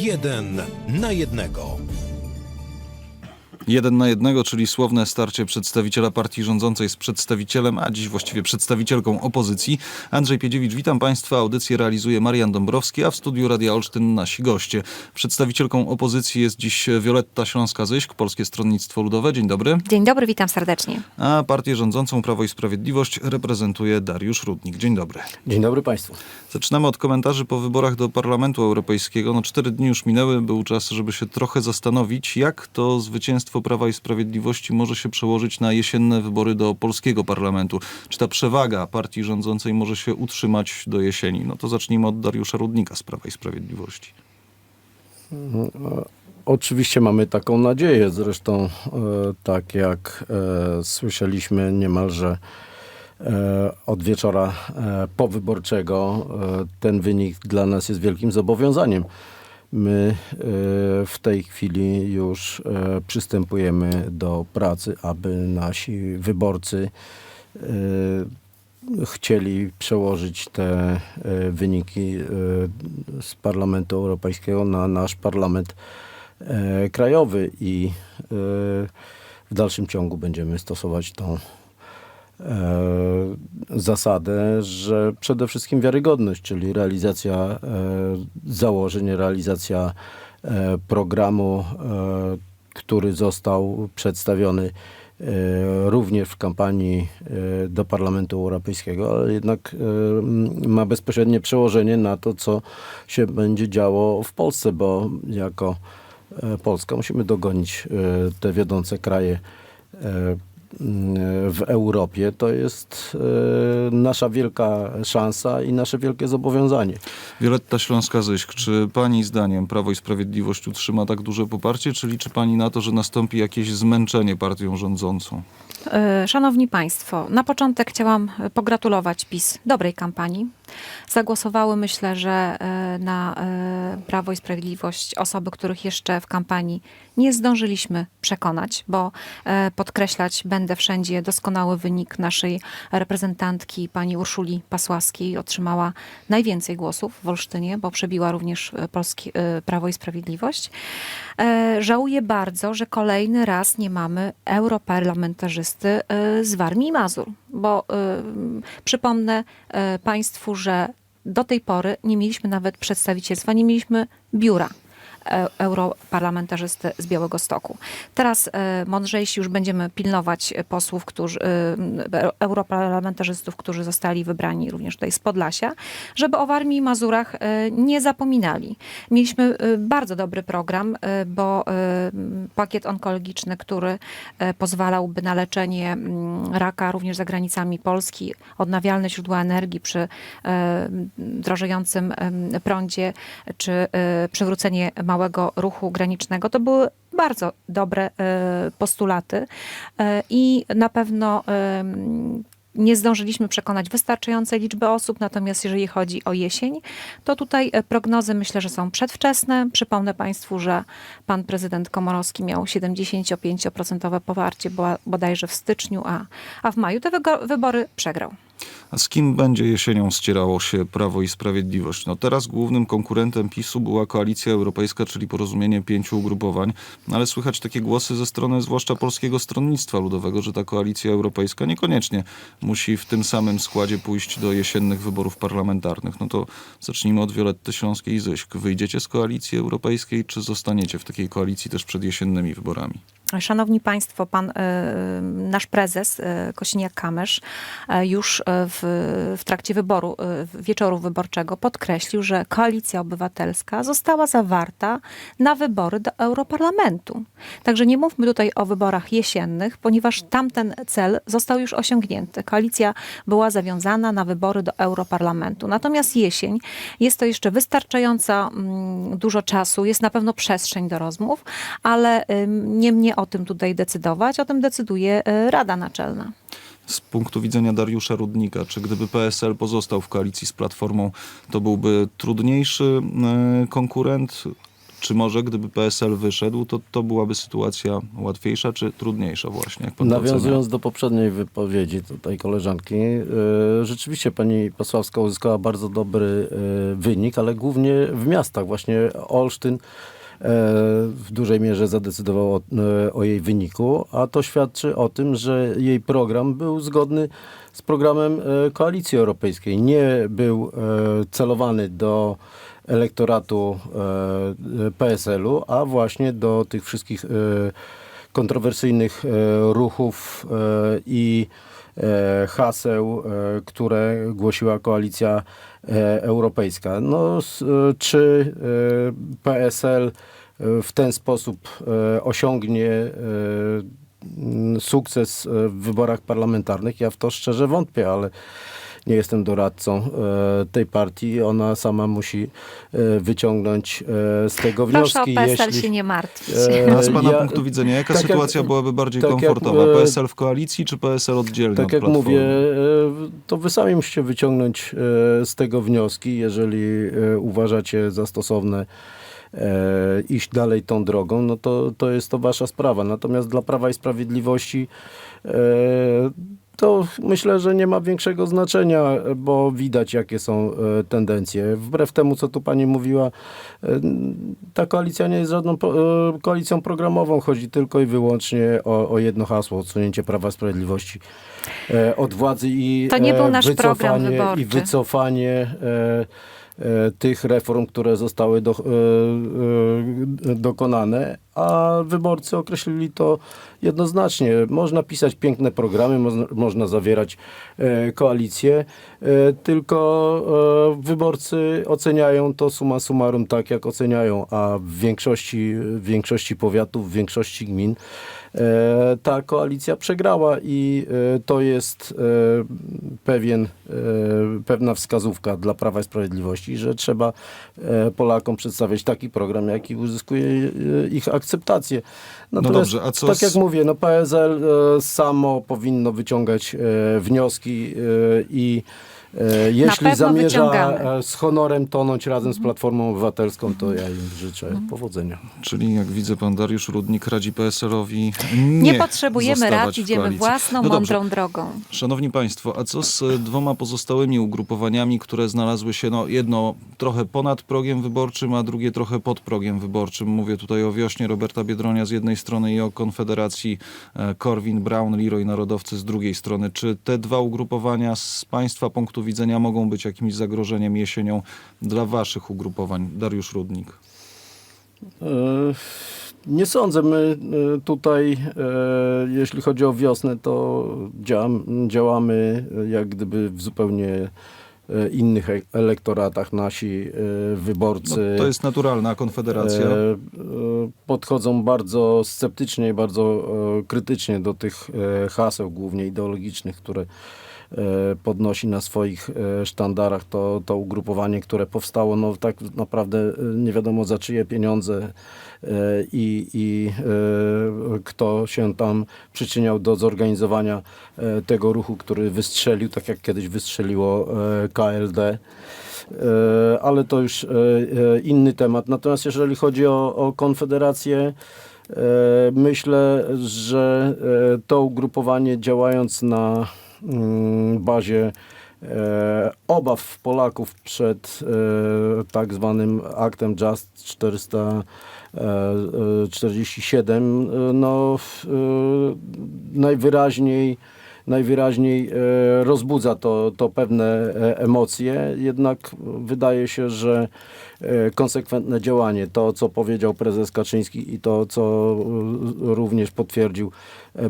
Jeden na jednego. Jeden na jednego, czyli słowne starcie przedstawiciela partii rządzącej z przedstawicielem, a dziś właściwie przedstawicielką opozycji. Andrzej Piedziewicz, witam Państwa. Audycję realizuje Marian Dąbrowski, a w studiu Radia Olsztyn nasi goście. Przedstawicielką opozycji jest dziś Wioletta Śląska-Zyśk, Polskie Stronnictwo Ludowe. Dzień dobry. Dzień dobry, witam serdecznie. A partię rządzącą Prawo i Sprawiedliwość reprezentuje Dariusz Rudnik. Dzień dobry. Dzień dobry Państwu. Zaczynamy od komentarzy po wyborach do Parlamentu Europejskiego. No cztery dni już minęły, był czas, żeby się trochę zastanowić, jak to zwycięstwo Prawa i Sprawiedliwości może się przełożyć na jesienne wybory do polskiego parlamentu. Czy ta przewaga partii rządzącej może się utrzymać do jesieni? No to zacznijmy od Dariusza Rudnika z Prawa i Sprawiedliwości. Oczywiście mamy taką nadzieję. Zresztą e, tak jak e, słyszeliśmy niemalże e, od wieczora powyborczego, ten wynik dla nas jest wielkim zobowiązaniem. My e, w tej chwili już e, przystępujemy do pracy, aby nasi wyborcy e, chcieli przełożyć te wyniki z Parlamentu Europejskiego na nasz parlament krajowy i w dalszym ciągu będziemy stosować tą zasadę, że przede wszystkim wiarygodność, czyli realizacja e, założeń, realizacja e, programu, e, który został przedstawiony e, również w kampanii e, do Parlamentu Europejskiego, ale jednak e, ma bezpośrednie przełożenie na to, co się będzie działo w Polsce, bo jako e, Polska musimy dogonić e, te wiodące kraje e, w Europie, to jest e, nasza wielka szansa i nasze wielkie zobowiązanie. Wioletta Śląska-Zyśk, czy pani zdaniem Prawo i Sprawiedliwość utrzyma tak duże poparcie, czy liczy pani na to, że nastąpi jakieś zmęczenie partią rządzącą? E, Szanowni Państwo, na początek chciałam pogratulować PiS dobrej kampanii. Zagłosowały, myślę, że e, na e, Prawo i Sprawiedliwość osoby, których jeszcze w kampanii nie zdążyliśmy przekonać, bo e, podkreślać będę wszędzie doskonały wynik naszej reprezentantki, pani Urszuli Pasławskiej. Otrzymała najwięcej głosów w Olsztynie, bo przebiła również Polski, Prawo i Sprawiedliwość. Żałuję bardzo, że kolejny raz nie mamy europarlamentarzysty z Warmii i Mazur, bo przypomnę Państwu, że do tej pory nie mieliśmy nawet przedstawicielstwa, nie mieliśmy biura europarlamentarzysty z Białego Stoku. Teraz e, mądrzejsi już będziemy pilnować e, posłów, którzy, e, europarlamentarzystów, którzy zostali wybrani również tutaj z Podlasia, żeby o Warmii i Mazurach e, nie zapominali. Mieliśmy e, bardzo dobry program, e, bo e, pakiet onkologiczny, który e, pozwalałby na leczenie mm, raka również za granicami Polski, odnawialne źródła energii przy e, drożejącym prądzie, czy e, przywrócenie małego ruchu granicznego, to były bardzo dobre e, postulaty e, i na pewno nie zdążyliśmy przekonać wystarczającej liczby osób, natomiast jeżeli chodzi o jesień, to tutaj e, prognozy myślę, że są przedwczesne. Przypomnę Państwu, że pan prezydent Komorowski miał 75% poparcie bo- bodajże w styczniu, a, a w maju te wybory przegrał. A z kim będzie jesienią ścierało się Prawo i Sprawiedliwość? No teraz głównym konkurentem PiSu była Koalicja Europejska, czyli porozumienie pięciu ugrupowań, no ale słychać takie głosy ze strony zwłaszcza Polskiego Stronnictwa Ludowego, że ta Koalicja Europejska niekoniecznie musi w tym samym składzie pójść do jesiennych wyborów parlamentarnych. No to zacznijmy od Violetty Śląskiej Zyśk. Wyjdziecie z Koalicji Europejskiej, czy zostaniecie w takiej koalicji też przed jesiennymi wyborami? Szanowni Państwo, pan, e, nasz prezes e, Kosiniak-Kamysz e, już w, w trakcie wyboru, wieczoru wyborczego podkreślił, że Koalicja Obywatelska została zawarta na wybory do Europarlamentu. Także nie mówmy tutaj o wyborach jesiennych, ponieważ tamten cel został już osiągnięty. Koalicja była zawiązana na wybory do Europarlamentu. Natomiast jesień jest to jeszcze wystarczająco mm, dużo czasu, jest na pewno przestrzeń do rozmów, ale ym, nie mnie o tym tutaj decydować, o tym decyduje y, Rada Naczelna. Z punktu widzenia Dariusza Rudnika, czy gdyby PSL pozostał w koalicji z Platformą, to byłby trudniejszy e, konkurent? czy może gdyby PSL wyszedł, to, to byłaby sytuacja łatwiejsza czy trudniejsza właśnie? Jak pan? Nawiązując do poprzedniej wypowiedzi tutaj koleżanki, e, rzeczywiście pani Pasławska uzyskała bardzo dobry e, wynik, ale głównie w miastach. Właśnie Olsztyn e, w dużej mierze zadecydował o, e, o jej wyniku, a to świadczy o tym, że jej program był zgodny z programem e, Koalicji Europejskiej. Nie był e, celowany do elektoratu PSL-u, a właśnie do tych wszystkich kontrowersyjnych ruchów i haseł, które głosiła koalicja europejska. No, e, czy e, PSL e, w ten sposób e, osiągnie e, sukces e, w wyborach parlamentarnych? Ja w to szczerze wątpię, ale nie jestem doradcą e, tej partii. Ona sama musi e, wyciągnąć e, z tego Proszę o wnioski. PSL jeśli- się nie martwić. A z pana ja- punktu widzenia, jaka tak jak- sytuacja byłaby bardziej tak jak, komfortowa? e, PSL w koalicji czy PSL oddzielnie Tak od jak Platformy? mówię, to wy sami musicie wyciągnąć z tego wnioski, jeżeli uważacie za stosowne iść dalej tą drogą, no to, to jest to wasza sprawa. Natomiast dla Prawa i Sprawiedliwości e, to myślę, że nie ma większego znaczenia, bo widać, jakie są e, tendencje. Wbrew temu, co tu pani mówiła, e, ta koalicja nie jest żadną e, koalicją programową. Chodzi tylko i wyłącznie o, o jedno hasło, odsunięcie Prawa i Sprawiedliwości e, od władzy i To nie był e, nasz program wycofanie, wyborczy. i wycofanie e, e, tych reform, które zostały do, e, e, dokonane, a wyborcy określili to jednoznacznie. Można pisać piękne programy, można, można zawierać e, koalicje, e, tylko e, wyborcy oceniają to summa summarum tak, jak oceniają, a w większości, w większości powiatów, w większości gmin e, ta koalicja przegrała i e, to jest e, pewien, e, pewna wskazówka dla Prawa i Sprawiedliwości, że trzeba e, Polakom przedstawiać taki program, jaki uzyskuje e, ich akceptację. Natomiast, dobrze, a co tak z- jak mówię, no PSL e, samo powinno wyciągać e, wnioski e, i jeśli pewno zamierza wyciągamy. e, z honorem tonąć razem z Platformą Obywatelską, to ja im życzę powodzenia. Czyli jak widzę, pan Dariusz Rudnik radzi PSL-owi nie, Nie potrzebujemy rad, idziemy własną, no dobrze. mądrą drogą. Szanowni Państwo, a co z e, dwoma pozostałymi ugrupowaniami, które znalazły się, no jedno trochę ponad progiem wyborczym, a drugie trochę pod progiem wyborczym? Mówię tutaj o wiośnie Roberta Biedronia z jednej strony i o Konfederacji e, Korwin, Brown, Leroy Narodowcy z drugiej strony. Czy te dwa ugrupowania z Państwa punktu widzenia mogą być jakimś zagrożeniem jesienią dla Waszych ugrupowań? Dariusz Rudnik. E, Nie sądzę. My e, tutaj, e, jeśli chodzi o wiosnę, to działam, działamy jak gdyby w zupełnie innych elektoratach. Nasi e, No, wyborcy to jest naturalna Konfederacja. podchodzą bardzo sceptycznie i bardzo krytycznie do tych haseł, głównie ideologicznych, które podnosi na swoich e, sztandarach to, to ugrupowanie, które powstało no, tak naprawdę e, nie wiadomo za czyje pieniądze e, i, i e, kto się tam przyczyniał do zorganizowania e, tego ruchu, który wystrzelił, tak jak kiedyś wystrzeliło e, KLD. E, ale to już e, e, inny temat. Natomiast jeżeli chodzi o, o Konfederację, e, myślę, że e, to ugrupowanie działając na bazie e, obaw Polaków przed e, tak zwanym aktem Just 447, e, no najwyraźniej najwyraźniej e, rozbudza to, to pewne e, emocje, jednak wydaje się, że e, konsekwentne działanie, to co powiedział prezes Kaczyński i to co również potwierdził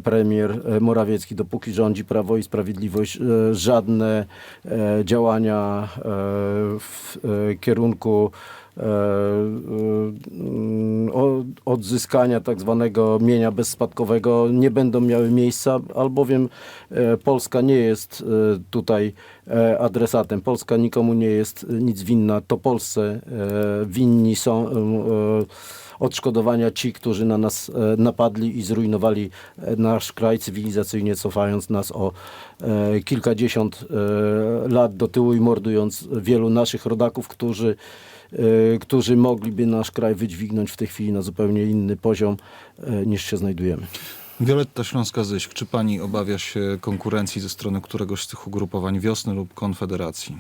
premier Morawiecki, dopóki rządzi Prawo i Sprawiedliwość, żadne działania w kierunku odzyskania tak zwanego mienia bezspadkowego nie będą miały miejsca, albowiem e, Polska nie jest e, tutaj e, adresatem. Polska nikomu nie jest e, nic winna. To Polsce e, winni są e, odszkodowania ci, którzy na nas e, napadli i zrujnowali e, nasz kraj cywilizacyjnie, cofając nas o e, kilkadziesiąt lat do tyłu i mordując wielu naszych rodaków, którzy którzy mogliby nasz kraj wydźwignąć w tej chwili na zupełnie inny poziom niż się znajdujemy. Wioletta Śląska-Zyśk, czy pani obawia się konkurencji ze strony któregoś z tych ugrupowań Wiosny lub Konfederacji?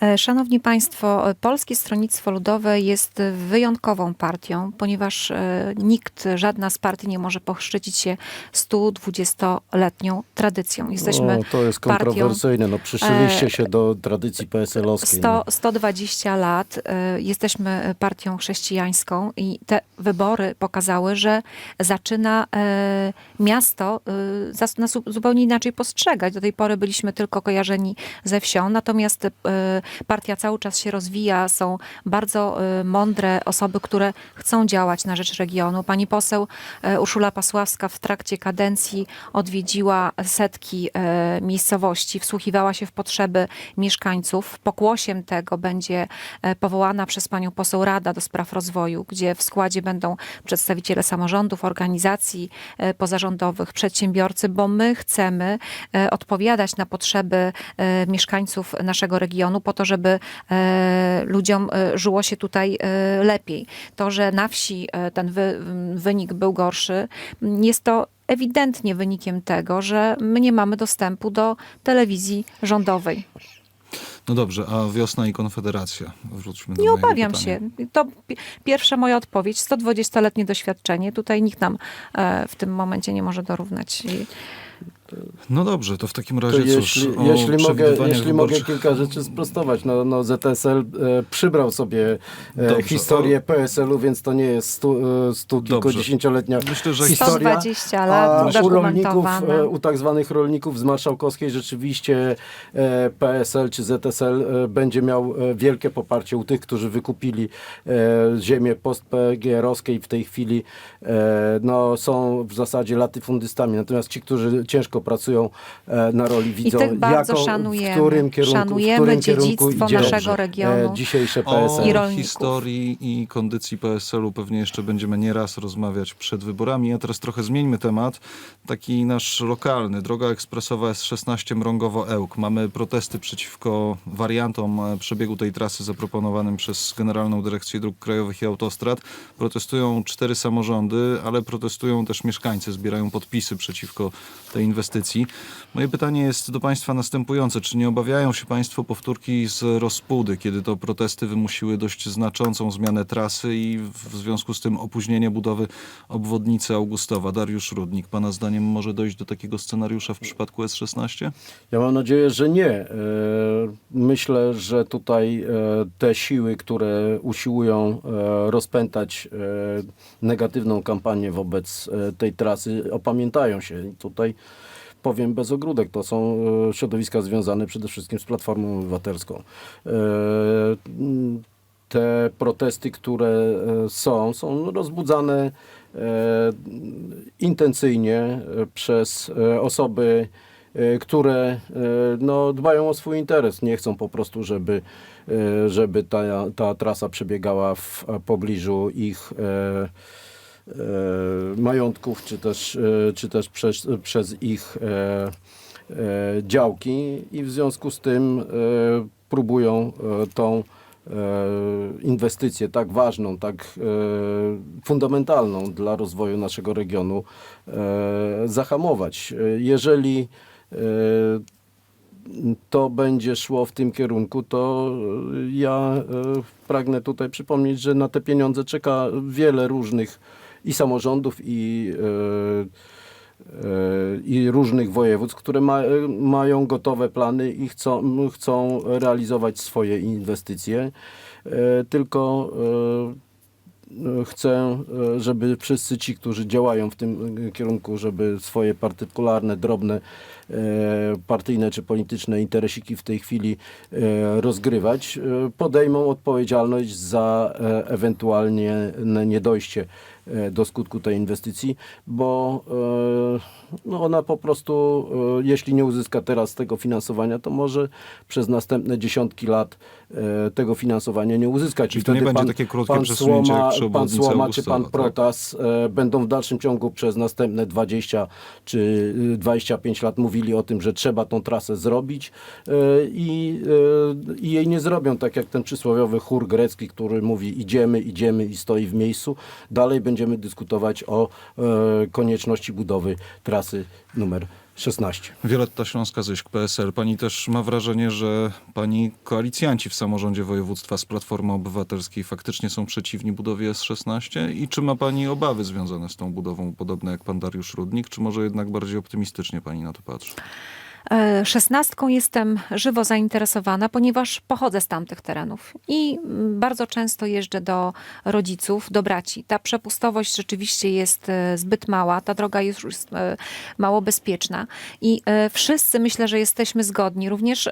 E, Szanowni Państwo, e, Polskie Stronnictwo Ludowe jest wyjątkową partią, ponieważ e, nikt, żadna z partii nie może pochrzcić się 120-letnią tradycją. Jesteśmy o, to jest partią kontrowersyjne. No, przyszyliście się do tradycji PSL-owskiej. 100, no. 120 lat. Jesteśmy partią chrześcijańską i te wybory pokazały, że zaczyna miasto nas zu- zupełnie inaczej postrzegać. Do tej pory byliśmy tylko kojarzeni ze wsią, natomiast partia cały czas się rozwija. Są bardzo y, mądre osoby, które chcą działać na rzecz regionu. Pani poseł e, Urszula Pasławska w trakcie kadencji odwiedziła setki e, miejscowości, wsłuchiwała się w potrzeby mieszkańców. Pokłosiem tego będzie powołana przez panią poseł Rada do Spraw Rozwoju, gdzie w składzie będą przedstawiciele samorządów, organizacji pozarządowych, przedsiębiorcy, bo my chcemy odpowiadać na potrzeby mieszkańców naszego regionu po to, żeby e, ludziom e, żyło się tutaj e, lepiej. To, że na wsi ten wy, wynik był gorszy, jest to ewidentnie wynikiem tego, że my nie mamy dostępu do telewizji rządowej. No dobrze, a Wiosna i Konfederacja? Wróćmy do Nie obawiam pytania. się. To pi- pierwsza moja odpowiedź. 120-letnie doświadczenie. Tutaj nikt nam w tym momencie nie może dorównać. No dobrze, to w takim To razie cóż, jeśli, o jeśli, mogę, jeśli mogę kilka rzeczy sprostować, no, no ZSL e, przybrał sobie e, Dobrze, historię PSL-u, więc to nie jest stu, e, stu kilkudziesięcioletnia Myślę, że historia. 120 lat A u rolników, e, u tak zwanych rolników z Marszałkowskiej rzeczywiście e, PSL czy ZSL e, będzie miał e, wielkie poparcie u tych, którzy wykupili e, ziemię post-PGR-owskiej w tej chwili e, no, są w zasadzie latyfundystami. Natomiast ci, którzy ciężko pracują e, na roli widzą, tych bardzo jako, szanujemy. w którym kierunku, Szanujemy w którym kierunku dziedzictwo idzie naszego regionu. e, dzisiejsze O PSL. I rolników. historii i kondycji PSL-u pewnie jeszcze będziemy nieraz rozmawiać przed wyborami. A teraz trochę zmieńmy temat. Taki nasz lokalny. Droga ekspresowa S16 Mrągowo-Ełk. Mamy protesty przeciwko wariantom e, przebiegu tej trasy zaproponowanym przez Generalną Dyrekcję Dróg Krajowych i Autostrad. Protestują cztery samorządy, ale protestują też mieszkańcy. Zbierają podpisy przeciwko tej inwestycji. Moje pytanie jest do Państwa następujące. Czy nie obawiają się Państwo powtórki z Rozpudy, kiedy to protesty wymusiły dość znaczącą zmianę trasy i w związku z tym opóźnienie budowy obwodnicy Augustowa? Dariusz Rudnik, Pana zdaniem może dojść do takiego scenariusza w przypadku S16? Ja mam nadzieję, że nie. E, Myślę, że tutaj e, te siły, które usiłują e, rozpętać negatywną kampanię wobec tej trasy, opamiętają się. Tutaj powiem bez ogródek, to są e, środowiska związane przede wszystkim z Platformą Obywatelską. E, Te protesty, które e, są, są rozbudzane intencyjnie przez osoby, które no, dbają o swój interes. Nie chcą po prostu, żeby, żeby ta, ta trasa przebiegała w pobliżu ich majątków, czy też, e, czy też przez, przez ich e, e, działki i w związku z tym e, próbują e, tą e, inwestycję tak ważną, tak e, fundamentalną dla rozwoju naszego regionu e, zahamować. E, Jeżeli e, to będzie szło w tym kierunku, to e, ja e, pragnę tutaj przypomnieć, że na te pieniądze czeka wiele różnych i samorządów, i, e, e, i różnych województw, które ma, mają gotowe plany i chcą, chcą realizować swoje inwestycje. E, Tylko chcę, żeby wszyscy ci, którzy działają w tym kierunku, żeby swoje partykularne, drobne, partyjne czy polityczne interesiki w tej chwili rozgrywać, podejmą odpowiedzialność za ewentualnie niedojście do skutku tej inwestycji, bo e, no ona po prostu, e, jeśli nie uzyska teraz tego finansowania, to może przez następne dziesiątki lat e, tego finansowania nie uzyskać. Czyli to nie będzie takie krótkie pan przesunięcie jak Słoma, przy pan Słoma czy pan tak? Protas e, będą w dalszym ciągu przez następne 20 czy y, 25 lat mówili o tym, że trzeba tą trasę zrobić e, i, e, i jej nie zrobią, tak jak ten przysłowiowy chór grecki, który mówi idziemy, idziemy i stoi w miejscu. Dalej będziemy dyskutować o e, konieczności budowy trasy numer 16. Wioletta Śląska-Zyśk, PSL. Pani też ma wrażenie, że pani koalicjanci w samorządzie województwa z Platformy Obywatelskiej faktycznie są przeciwni budowie S16? I czy ma pani obawy związane z tą budową, podobne jak pan Dariusz Rudnik, czy może jednak bardziej optymistycznie pani na to patrzy? E, Szesnastką jestem żywo zainteresowana, ponieważ pochodzę z tamtych terenów i bardzo często jeżdżę do rodziców, do braci. Ta przepustowość rzeczywiście jest e, zbyt mała, ta droga jest już e, mało bezpieczna i wszyscy myślę, że jesteśmy zgodni, również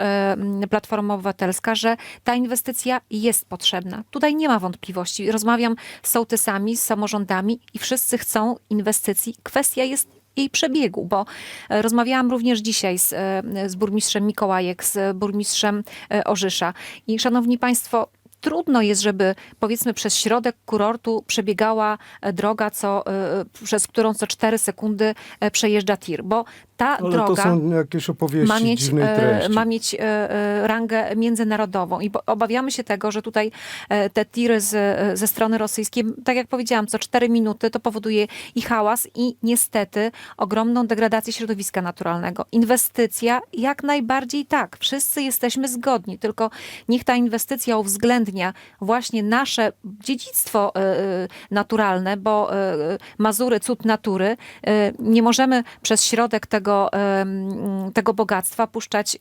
Platforma Obywatelska, że ta inwestycja jest potrzebna. Tutaj nie ma wątpliwości. Rozmawiam z sołtysami, z samorządami i wszyscy chcą inwestycji. Kwestia jest jej przebiegu, bo e, rozmawiałam również dzisiaj z, e, z burmistrzem Mikołajek, z burmistrzem e, Orzysza i szanowni państwo, trudno jest, żeby powiedzmy przez środek kurortu przebiegała e, droga, co, e, przez którą co 4 sekundy e, przejeżdża tir, bo ta Ale droga to są jakieś opowieści ma mieć, e, treści. ma mieć e, e, rangę międzynarodową i obawiamy się tego, że tutaj e, te tiry z, e, ze strony rosyjskiej, tak jak powiedziałam, co 4 minuty to powoduje i hałas i niestety ogromną degradację środowiska naturalnego. Inwestycja jak najbardziej tak, wszyscy jesteśmy zgodni, tylko niech ta inwestycja uwzględnia właśnie nasze dziedzictwo e, e, naturalne, bo e, Mazury, cud natury, nie możemy przez środek tego, tego bogactwa puszczać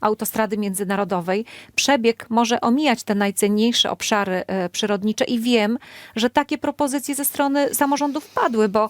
autostrady międzynarodowej. Przebieg może omijać te najcenniejsze obszary przyrodnicze i wiem, że takie propozycje ze strony samorządów padły, bo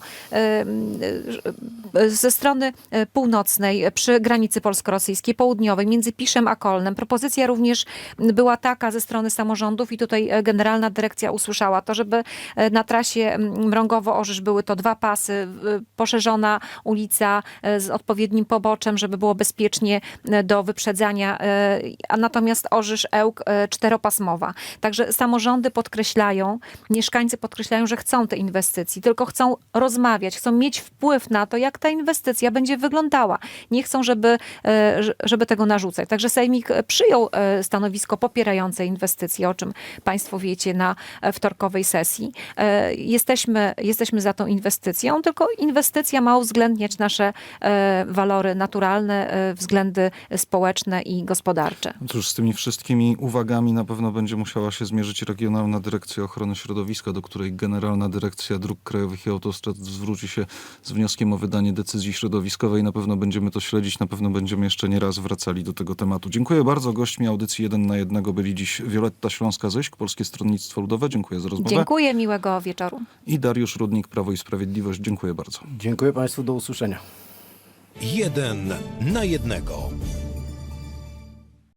ze strony północnej, przy granicy polsko-rosyjskiej, południowej, między Piszem a Kolnem. Propozycja również była taka ze strony samorządów i tutaj e, Generalna Dyrekcja usłyszała to, żeby e, na trasie Mrągowo-Orzysz były to dwa pasy, w- poszerzona ulica e, z odpowiednim poboczem, żeby było bezpiecznie e, do wyprzedzania, e, a natomiast Orzysz-Ełk e, czteropasmowa. Także samorządy podkreślają, mieszkańcy podkreślają, że chcą te inwestycji, tylko chcą rozmawiać, chcą mieć wpływ na to, jak ta inwestycja będzie wyglądała. Nie chcą, żeby, e, żeby tego narzucać. Także Sejmik e, przyjął e, stanowisko popierające inwestycje, o czym Państwo wiecie na wtorkowej sesji. E, Jesteśmy, jesteśmy za tą inwestycją, tylko inwestycja ma uwzględniać nasze e, walory naturalne, e, względy społeczne i gospodarcze. Cóż, z tymi wszystkimi uwagami na pewno będzie musiała się zmierzyć Regionalna Dyrekcja Ochrony Środowiska, do której Generalna Dyrekcja Dróg Krajowych i Autostrad zwróci się z wnioskiem o wydanie decyzji środowiskowej. Na pewno będziemy to śledzić, na pewno będziemy jeszcze nie raz wracali do tego tematu. Dziękuję bardzo. Gośćmi audycji 1 na 1 byli dziś Wioletta Śląska-Zyśk, Polskie Stronnictwo Ludowe. Dziękuję za rozmowę. Dziękuję, miłego wieczoru. I Dariusz Rudnik, Prawo i Sprawiedliwość. Dziękuję bardzo. Dziękuję Państwu, do usłyszenia. Jeden na jednego.